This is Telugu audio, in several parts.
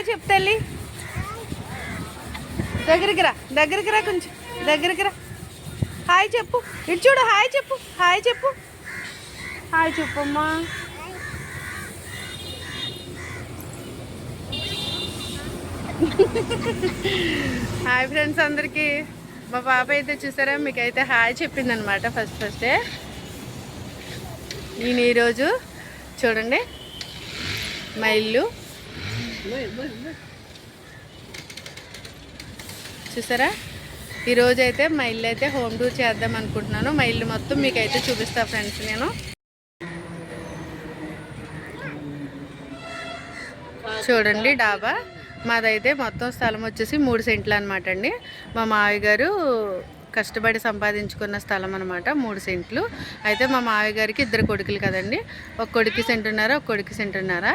హాయ్ చెప్పు తల్లి. దగ్గరికి రా దగ్గరికి రా కొంచెం దగ్గరికి రా. హాయ్ చెప్పు ఇటు చూడు హాయ్ చెప్పు హాయ్ చెప్పు. హాయ్ చెప్పమ్మా. హాయ్ ఫ్రెండ్స్ అందరికీ. మా పాప అయితే చూసారా మీకైతే హాయ్ చెప్పింది అనమాట ఫస్ట్ ఫస్టే. నేను ఈరోజు చూడండి మా ఇల్లు. చూసారా? ఈరోజు అయితే మా ఇల్లు అయితే హోమ్ టూర్ చేద్దాం అనుకుంటున్నాను. మా ఇల్లు మొత్తం మీకైతే చూపిస్తా ఫ్రెండ్స్ నేను. చూడండి డాబా. మాదైతే మొత్తం స్థలం వచ్చేసి మూడు సెంట్లు అనమాట అండి. మా మావి గారు కష్టపడి సంపాదించుకున్న స్థలం అనమాట మూడు సెంట్లు. అయితే మా మావయ్య గారికి ఇద్దరు కొడుకులు కదండి. ఒక కొడుకు సెంటున్నర ఒక కొడుకు సెంటున్నర.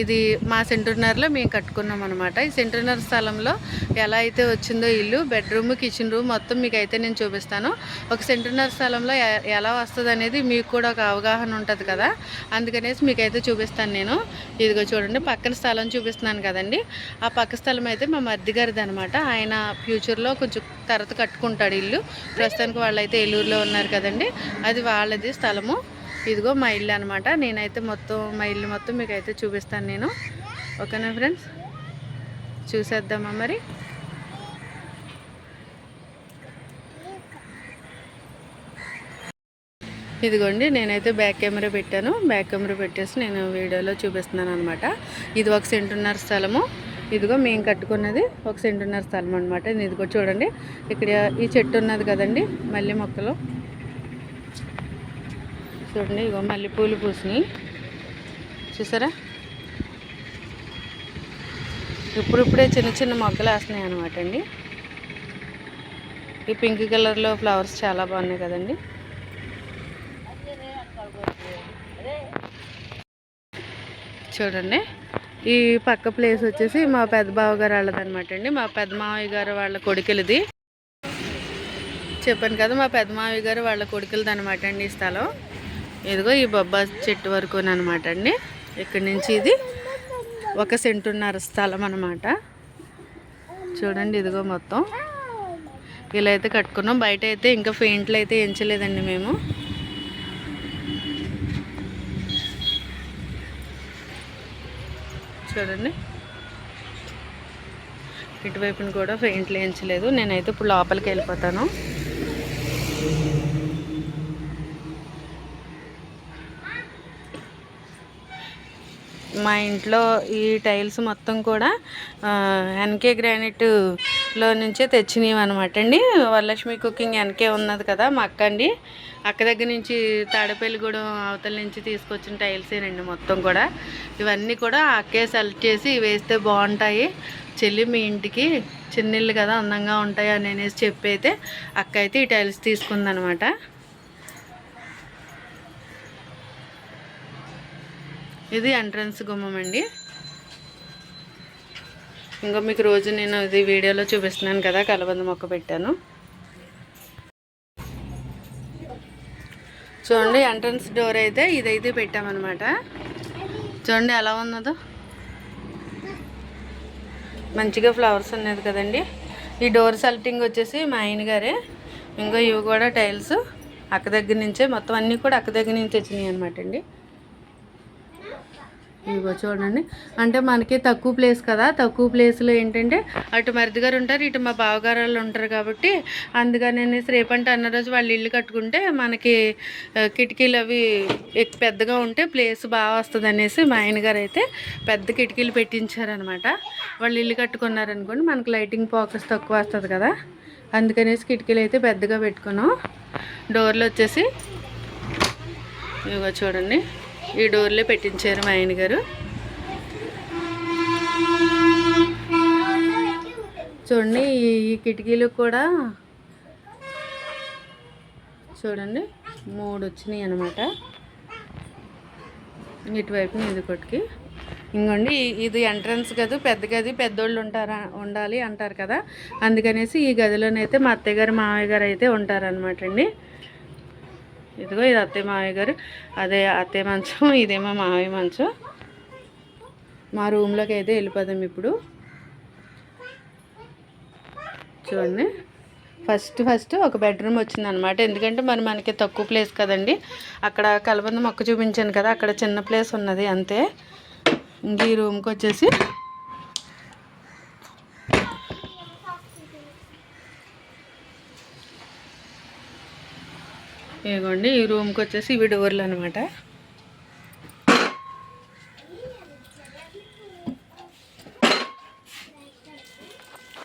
ఇది మా సెంటున్నరలో మేము కట్టుకున్నాం అనమాట ఈ సెంటున్నర స్థలంలో ఎలా అయితే వచ్చిందో ఇల్లు బెడ్రూమ్ కిచెన్ రూమ్ మొత్తం మీకు అయితే నేను చూపిస్తాను. ఒక సెంటున్నర స్థలంలో ఎలా వస్తుంది అనేది మీకు కూడా ఒక అవగాహన ఉంటుంది కదా. అందుకనేసి మీకైతే చూపిస్తాను నేను. ఇదిగో చూడండి పక్కన స్థలం చూపిస్తున్నాను కదండి. ఆ పక్క స్థలం అయితే మా మర్ది గారిది అనమాట ఆయన ఫ్యూచర్లో కొంచెం తర్వాత కట్టుకుంటాడు ఇల్లు. ప్రస్తుతానికి వాళ్ళైతే ఏలూరులో ఉన్నారు కదండి. అది వాళ్ళది స్థలము. ఇదిగో మా ఇల్లు అనమాట నేనైతే మొత్తం మా ఇల్లు మొత్తం మీకు అయితే చూపిస్తాను నేను. ఓకేనా ఫ్రెండ్స్? చూసేద్దామా మరి? ఇదిగోండి నేనైతే బ్యాక్ కెమెరా పెట్టాను. బ్యాక్ కెమెరా పెట్టేసి నేను వీడియోలో చూపిస్తున్నాను అనమాట ఇది ఒక సెంటున్నర స్థలము. ఇదిగో మేము కట్టుకున్నది ఒక సెంటున్నర స్థలం అనమాట ఇదిగో చూడండి. ఇక్కడ ఈ చెట్టు ఉన్నది కదండి మల్లె మొక్కలు. చూడండి ఇగో మల్లె పూలు పూసినాయి చూసారా? ఇప్పుడిప్పుడే చిన్న చిన్న మొక్కలు వేస్తున్నాయి అనమాట అండి. ఈ పింక్ కలర్లో ఫ్లవర్స్ చాలా బాగున్నాయి కదండి. చూడండి. ఈ పక్క ప్లేస్ వచ్చేసి మా పెద్ద బావగారు గారు అండి. మా పెద్ద మావయ్య గారు వాళ్ళ కొడుకులది. చెప్పాను కదా మా పెద్ద మావయ్య గారు వాళ్ళ కొడుకులది అనమాట అండి ఈ స్థలం. ఇదిగో ఈ బొబ్బా చెట్టు వరకు అనమాట అండి. ఇక్కడి నుంచి ఇది ఒక సెంటున్నర స్థలం అనమాట చూడండి ఇదిగో మొత్తం. ఇలా అయితే కట్టుకున్నాం. బయట అయితే ఇంకా పెయింట్లు అయితే ఎంచలేదండి మేము. చూడండి. ఇటువైపున కూడా పెయింట్లు వేయించలేదు నేనైతే ఇప్పుడు లోపలికి వెళ్ళిపోతాను. మా ఇంట్లో ఈ టైల్స్ మొత్తం కూడా ఎన్కే గ్రానైట్లో నుంచే తెచ్చినవి అనమాట అండి. వరలక్ష్మి కుకింగ్ ఎన్కే ఉన్నది కదా మా అక్క అండి. అక్క దగ్గర నుంచి తాడేపల్లిగూడెం అవతల నుంచి తీసుకొచ్చిన టైల్సేనండి మొత్తం కూడా. ఇవన్నీ కూడా అక్కే సెలెక్ట్ చేసి ఇవి వేస్తే బాగుంటాయి. చెల్లి మీ ఇంటికి చిన్నిళ్ళు కదా అందంగా ఉంటాయి అని అనేసి చెప్పి అయితే అక్క అయితే ఈ టైల్స్ తీసుకుందనమాట ఇది ఎంట్రన్స్ గుమ్మం అండి. ఇంకా మీకు రోజు నేను ఇది వీడియోలో చూపిస్తున్నాను కదా కలబంద మొక్క పెట్టాను. చూడండి ఎంట్రన్స్ డోర్ అయితే ఇదైతే పెట్టామన్నమాట. చూడండి ఎలా ఉన్నదో. మంచిగా ఫ్లవర్స్ ఉన్నది కదండి. ఈ డోర్ సెల్టింగ్ వచ్చేసి మా ఆయన గారే. ఇంకా ఇవి కూడా టైల్స్ అక్క దగ్గర నుంచే మొత్తం అన్నీ కూడా అక్క దగ్గర నుంచి వచ్చినాయి అనమాట అండి. ఇదిగో చూడండి. అంటే మనకి తక్కువ ప్లేస్ కదా. తక్కువ ప్లేస్లో ఏంటంటే అటు మరిదిగారు ఉంటారు ఇటు మా బావగారు వాళ్ళు ఉంటారు కాబట్టి అందుకని రేపంటే అన్న రోజు వాళ్ళు ఇల్లు కట్టుకుంటే మనకి కిటికీలు అవి పెద్దగా ఉంటే ప్లేస్ బాగా వస్తుంది అనేసి మా ఆయన గారు అయితే పెద్ద కిటికీలు పెట్టించారనమాట వాళ్ళు ఇల్లు కట్టుకున్నారనుకోండి మనకి లైటింగ్ ఫోకస్ తక్కువ వస్తుంది కదా. అందుకనేసి కిటికీలు అయితే పెద్దగా పెట్టుకున్నాం. డోర్లు వచ్చేసి ఇదిగో చూడండి. ఈ డోర్లో పెట్టించారు మా ఆయన గారు. చూడండి ఈ కిటికీలు కూడా చూడండి మూడు వచ్చినాయి అనమాట ఇటువైపున ఇది కొట్టుకి ఇంకోండి ఇది ఎంట్రన్స్ గది పెద్ద గది పెద్దోళ్ళు ఉంటారా ఉండాలి అంటారు కదా. అందుకనేసి ఈ గదిలోనైతే మా అత్తయ్య గారు మావయ్య గారు అయితే ఉంటారనమాట అండి. ఇదిగో ఇది అత్తయ్య మావయ్య గారు. అదే అత్తయ్య మంచం ఇదేమో మావయ్య మంచం. మా రూమ్లోకి అయితే వెళ్ళిపోదాం ఇప్పుడు. చూడండి. ఫస్ట్ ఫస్ట్ ఒక బెడ్రూమ్ వచ్చింది అనమాట ఎందుకంటే మరి మనకి తక్కువ ప్లేస్ కదండి. అక్కడ కలబంద మొక్క చూపించాను కదా అక్కడ చిన్న ప్లేస్ ఉన్నది అంతే. ఇంక ఈ రూమ్కి వచ్చేసి ఇదిగోండి ఈ రూమ్కి వచ్చేసి ఇవి డోర్లు అనమాట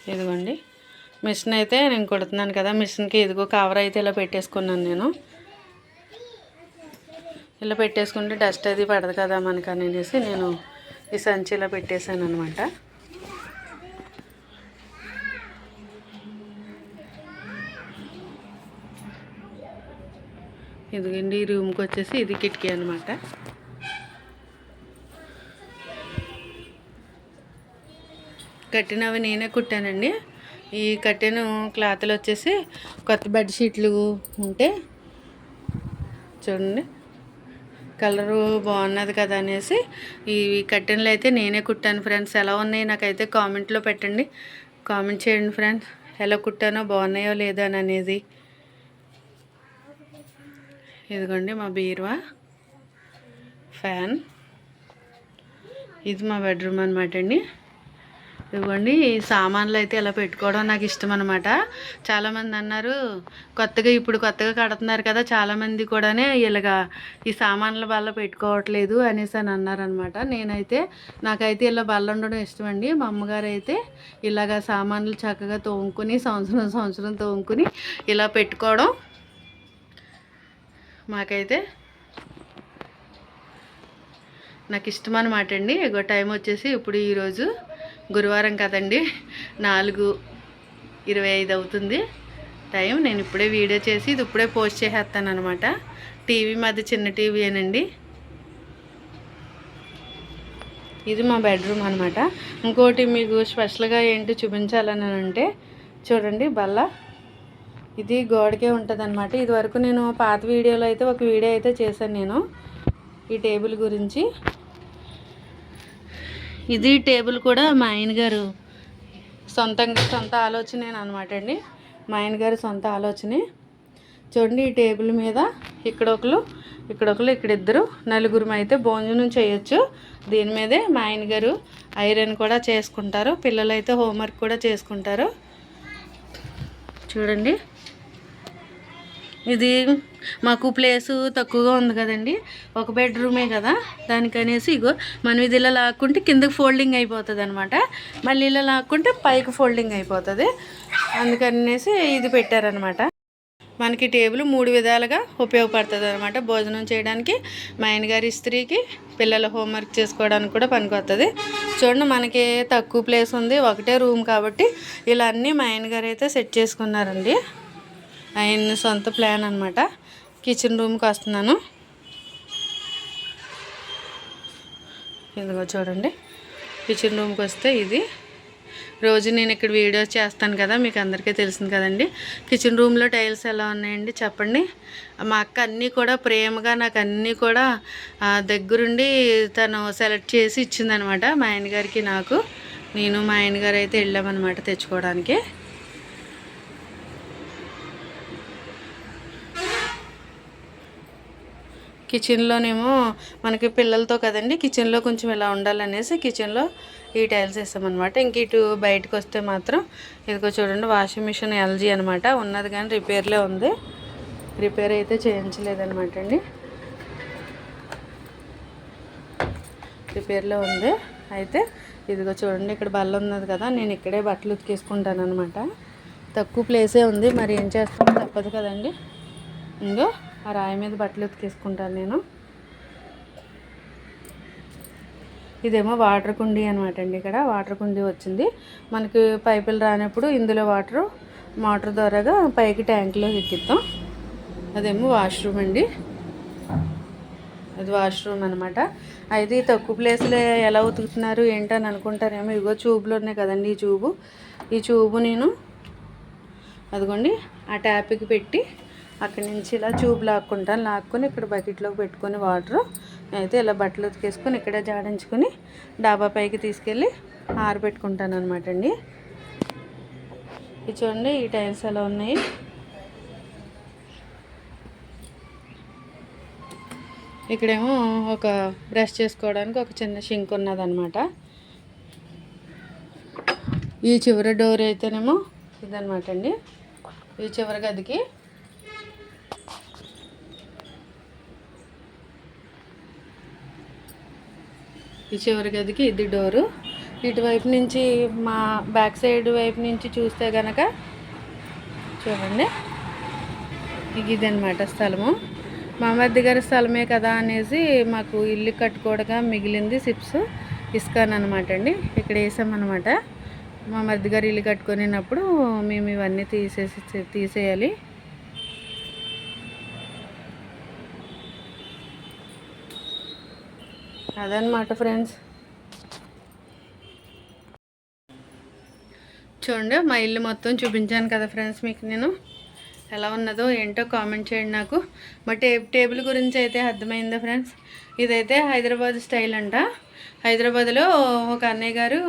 ఇదిగోండి మిషన్ అయితే నేను కుడుతున్నాను కదా మిషన్కి ఇదిగో కవర్ అయితే ఇలా పెట్టేసుకున్నాను నేను. ఇలా పెట్టేసుకుంటే డస్ట్ అది పడదు కదా మనకు అనేసి నేను ఈ సంచి ఇలా పెట్టేశాను అనమాట ఇదిగోండి ఈ రూమ్కి వచ్చేసి ఇది కిటికీ అనమాట కట్టినవి నేనే కుట్టానండి. ఈ కట్టిన క్లాత్లు వచ్చేసి కొత్త బెడ్షీట్లు ఉంటే చూడండి కలరు బాగున్నది కదా అనేసి ఈ కట్టెన్లు అయితే నేనే కుట్టాను ఫ్రెండ్స్. ఎలా ఉన్నాయి నాకైతే కామెంట్లో పెట్టండి. కామెంట్ చేయండి ఫ్రెండ్స్. ఎలా కుట్టానో బాగున్నాయో లేదో అని అనేది ఇదిగోండి మా బీరువా ఫ్యాన్. ఇది మా బెడ్రూమ్ అనమాట అండి. ఇదిగోండి ఈ సామాన్లు అయితే ఇలా పెట్టుకోవడం నాకు ఇష్టం అనమాట చాలామంది అన్నారు కొత్తగా ఇప్పుడు కొత్తగా కడుతున్నారు కదా చాలామంది కూడానే ఇలాగా ఈ సామాన్ల బల్ల పెట్టుకోవట్లేదు అనేసి అని అన్నారనమాట నేనైతే నాకైతే ఇలా బల్ల ఉండడం ఇష్టం అండి మా అమ్మగారు అయితే ఇలాగ సామాన్లు చక్కగా తోముకుని సంవత్సరం సంవత్సరం తోముకుని ఇలా పెట్టుకోవడం మాకైతే నాకు ఇష్టం అనమాట అండి ఎగో టైం వచ్చేసి ఇప్పుడు ఈరోజు గురువారం కదండి. నాలుగు ఇరవై ఐదు అవుతుంది. టైం నేను ఇప్పుడే వీడియో చేసి ఇది ఇప్పుడే పోస్ట్ చేసేస్తాను అనమాట టీవీ మాది చిన్న టీవీనండి ఇది మా బెడ్రూమ్ అనమాట ఇంకోటి మీకు స్పెషల్గా ఏంటి చూపించాలని అంటే చూడండి బల్ల. ఇది గోడకే ఉంటుంది అనమాట ఇది వరకు నేను పాత వీడియోలో అయితే ఒక వీడియో అయితే చేశాను నేను. ఈ టేబుల్ గురించి. ఇది టేబుల్ కూడా మా ఆయన గారు సొంతంగా సొంత ఆలోచనే అనమాట అండి. మా ఆయన గారి సొంత ఆలోచనే. చూడండి ఈ టేబుల్ మీద ఇక్కడ ఒకరు ఇక్కడ ఒకరు ఇక్కడ ఇద్దరు నలుగురు అయితే భోజనం చేయొచ్చు. దీని మీదే మా ఆయన గారు ఐరన్ కూడా చేసుకుంటారు. పిల్లలు అయితే హోంవర్క్ కూడా చేసుకుంటారు. చూడండి. ఇది మాకు ప్లేసు తక్కువగా ఉంది కదండి. ఒక బెడ్రూమే కదా. దానికనేసి ఇగో మనం ఇది ఇలా లాక్కుంటే కిందకి ఫోల్డింగ్ అయిపోతుంది అనమాట మళ్ళీ ఇలా లాక్కుంటే పైకి ఫోల్డింగ్ అయిపోతుంది. అందుకనేసి ఇది పెట్టారనమాట. మనకి టేబుల్ మూడు విధాలుగా ఉపయోగపడుతుంది అనమాట భోజనం చేయడానికి. మా ఆయనగారి స్త్రీకి పిల్లల హోంవర్క్ చేసుకోవడానికి కూడా పనికొస్తుంది చూడండి మనకి తక్కువ ప్లేస్ ఉంది. ఒకటే రూమ్ కాబట్టి ఇలా అన్నీ మా ఆయనగారు అయితే సెట్ చేసుకున్నారండి. ఆయన సొంత ప్లాన్ అనమాట కిచెన్ రూమ్కి వస్తున్నాను ఇదిగో చూడండి. కిచెన్ రూమ్కి వస్తే ఇది. రోజు నేను ఇక్కడ వీడియోస్ చేస్తాను కదా మీకు అందరికీ తెలిసింది కదండి. కిచెన్ రూమ్లో టైల్స్ ఎలా ఉన్నాయండి చెప్పండి. మా అక్క అన్నీ కూడా ప్రేమగా నాకు అన్నీ కూడా దగ్గరుండి తను సెలెక్ట్ చేసి ఇచ్చిందనమాట మా ఆయనగారికి నాకు. నేను మా ఆయనగారు అయితే వెళ్ళామన్నమాట తెచ్చుకోవడానికి. కిచెన్లోనేమో మనకి పిల్లలతో కదండి కిచెన్లో కొంచెం ఇలా ఉండాలనేసి కిచెన్లో ఈ టైల్స్ వేస్తామన్నమాట. ఇంక ఇటు బయటకు వస్తే మాత్రం ఇదిగో చూడండి వాషింగ్ మిషన్ ఎల్జీ అనమాట ఉన్నది కానీ రిపేర్లే ఉంది. రిపేర్ అయితే చేయించలేదనమాట అండి. రిపేర్లో ఉంది. అయితే ఇదిగో చూడండి ఇక్కడ బల్ల ఉన్నది కదా నేను ఇక్కడే బట్టలు ఉతికేసుకుంటాను అనమాట తక్కువ ప్లేసే ఉంది మరి ఏం చేస్తామో తప్పదు కదండి. ఇంకో ఆ రాయి మీద బట్టలు ఉతికేసుకుంటాను నేను. ఇదేమో వాటర్ కుండీ అనమాట అండి ఇక్కడ. వాటర్ కుండీ వచ్చింది. మనకి పైపులు రానప్పుడు ఇందులో వాటర్ మోటార్ ద్వారాగా పైకి ట్యాంక్లో ఎక్కిద్దాం. అదేమో వాష్రూమ్ అండి. అది వాష్రూమ్ అనమాట అయితే ఈ తక్కువ ప్లేస్లో ఎలా ఉతుకుతున్నారు ఏంటని అనుకుంటారేమో. ఇగో చూబులు ఉన్నాయి కదండి ఈ చూబు ఈ చూబు నేను అదిగోండి ఆ ట్యాప్కి పెట్టి అక్కడి నుంచి ఇలా ట్యూబ్ లాక్కుంటాను లాక్కొని ఇక్కడ బకెట్లోకి పెట్టుకొని వాటర్. అయితే ఇలా బట్టలు ఉతికేసుకొని ఇక్కడే జాడించుకొని డాబా పైకి తీసుకెళ్ళి ఆరబెట్టుకుంటాను అనమాట అండి. ఇది చూడండి ఈ టైల్స్ ఎలా ఉన్నాయి? ఇక్కడేమో ఒక బ్రష్ చేసుకోవడానికి ఒక చిన్న షింక్ ఉన్నదనమాట ఈ చివరి డోర్ అయితేనేమో ఇదనమాట అండి. ఈ చివరి గదికి ఈ చివరి గదికి ఇది డోరు. ఇటువైపు నుంచి మా బ్యాక్ సైడ్ వైపు నుంచి చూస్తే కనుక చూడండి. ఇదనమాట స్థలము. మా మధ్య గారి స్థలమే కదా అనేసి మాకు ఇల్లు కట్టుకోవడగా మిగిలింది సిప్స్ ఇస్కాన్ అనమాట అండి. ఇక్కడ వేసామన్నమాట. మా మధ్య గారు ఇల్లు కట్టుకునేటప్పుడు మేము ఇవన్నీ తీసేసి తీసేయాలి. అదనమాట ఫ్రెండ్స్. చూడండి మా ఇల్లు మొత్తం చూపించాను కదా ఫ్రెండ్స్ మీకు నేను. ఎలా ఉన్నదో ఏంటో కామెంట్ చేయండి నాకు. మా టేబ్ టేబుల్ గురించి అయితే అర్థమైందా ఫ్రెండ్స్? ఇదైతే హైదరాబాద్ స్టైల్ అంట. హైదరాబాద్లో ఒక అన్నయ్య గారు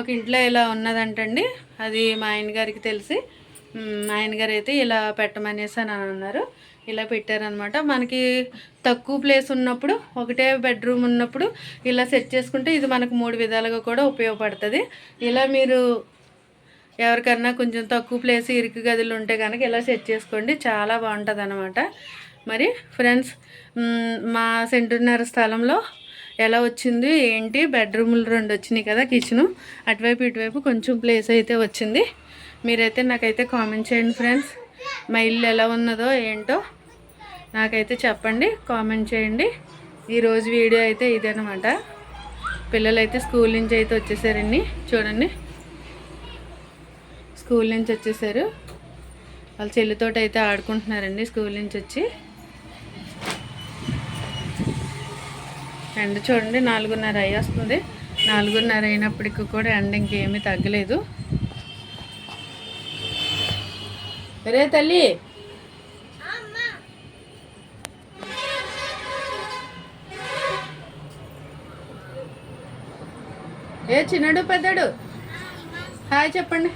ఒక ఇంట్లో ఇలా ఉన్నదంటండి. అది మా ఆయన గారికి తెలిసి మా ఆయన గారు అయితే ఇలా పెట్టమనేసి అని అన్నారు. ఇలా పెట్టారనమాట మనకి తక్కువ ప్లేస్ ఉన్నప్పుడు ఒకటే బెడ్రూమ్ ఉన్నప్పుడు ఇలా సెట్ చేసుకుంటే ఇది మనకు మూడు విధాలుగా కూడా ఉపయోగపడుతుంది. ఇలా మీరు ఎవరికన్నా కొంచెం తక్కువ ప్లేస్ ఇరుకు గదులు ఉంటే కనుక ఇలా సెట్ చేసుకోండి. చాలా బాగుంటుంది అనమాట మరి ఫ్రెండ్స్ మా సెంటున్నర స్థలంలో ఎలా వచ్చింది ఏంటి? బెడ్రూములు రెండు వచ్చినాయి కదా కిచెను అటువైపు ఇటువైపు కొంచెం ప్లేస్ అయితే వచ్చింది. మీరైతే నాకైతే కామెంట్ చేయండి ఫ్రెండ్స్ మా ఇల్లు ఎలా ఉన్నదో ఏంటో నాకైతే చెప్పండి కామెంట్ చేయండి. ఈరోజు వీడియో అయితే ఇదేనమాట పిల్లలైతే స్కూల్ నుంచి అయితే వచ్చేసారండి. చూడండి. స్కూల్ నుంచి వచ్చేసారు. వాళ్ళ చెల్లితోటి అయితే ఆడుకుంటున్నారండి స్కూల్ నుంచి వచ్చి. ఎండ చూడండి నాలుగున్నర అయ్యి వస్తుంది. నాలుగున్నర అయినప్పటికీ కూడా ఎండ ఇంకేమీ తగ్గలేదు. రే తల్లి! ఏ చిన్నడు పెద్దడు? హాయ్ చెప్పండి.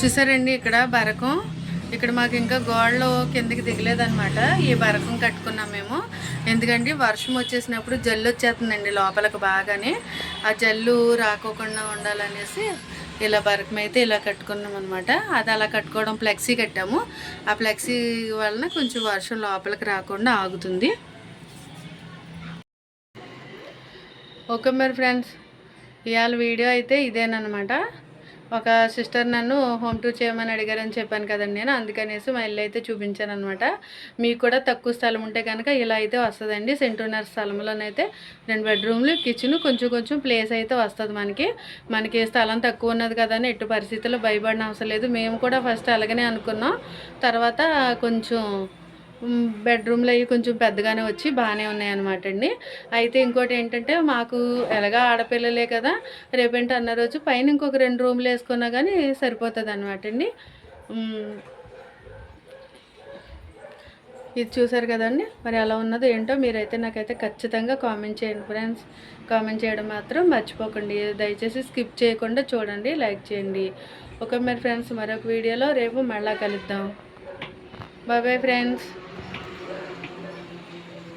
చూసారండి ఇక్కడ బరకం. ఇక్కడ మాకు ఇంకా గోడలు కిందకి దిగలేదనమాట ఈ బరకం కట్టుకున్నాం మేము. ఎందుకంటే వర్షం వచ్చేసినప్పుడు జల్లు వచ్చేస్తుందండి లోపలికి బాగానే. ఆ జల్లు రాకోకుండా ఉండాలనేసి ఇలా బరకం అయితే ఇలా కట్టుకున్నాం అనమాట అది అలా కట్టుకోవడం ఫ్లెక్సీ కట్టాము. ఆ ఫ్లెక్సీ వలన కొంచెం వర్షం లోపలికి రాకుండా ఆగుతుంది. ఓకే మరి ఫ్రెండ్స్ ఇవాళ వీడియో అయితే ఇదేనమాట ఒక సిస్టర్ నన్ను హోమ్ టూర్ చేయమని అడిగారని చెప్పాను కదండి నేను. అందుకనేసి మా ఇల్లు అయితే చూపించాను అనమాట మీకు కూడా తక్కువ స్థలం ఉంటే కనుక ఇలా అయితే వస్తుందండి. సెంటున్నర స్థలంలోనైతే రెండు బెడ్రూమ్లు కిచెన్ కొంచెం కొంచెం ప్లేస్ అయితే వస్తుంది మనకి. మనకి స్థలం తక్కువ ఉన్నది కదా అని ఎటు పరిస్థితుల్లో భయపడిన అవసరం లేదు. మేము కూడా ఫస్ట్ అలాగనే అనుకున్నాం. తర్వాత కొంచెం బెడ్రూమ్లు అవి కొంచెం పెద్దగానే వచ్చి బాగానే ఉన్నాయన్నమాట అండి. అయితే ఇంకోటి ఏంటంటే మాకు ఎలాగా ఆడపిల్లలే కదా రేపేంటి అన్న రోజు పైన ఇంకొక రెండు రూమ్లు వేసుకున్నా కానీ సరిపోతుంది అనమాట అండి ఇది చూసారు కదండి మరి ఎలా ఉన్నదో ఏంటో మీరైతే నాకైతే ఖచ్చితంగా కామెంట్ చేయండి ఫ్రెండ్స్. కామెంట్ చేయడం మాత్రం మర్చిపోకండి దయచేసి స్కిప్ చేయకుండా చూడండి లైక్ చేయండి. ఓకే మరి ఫ్రెండ్స్ మరొక వీడియోలో రేపు మళ్ళీ కలుద్దాం. Bye bye friends.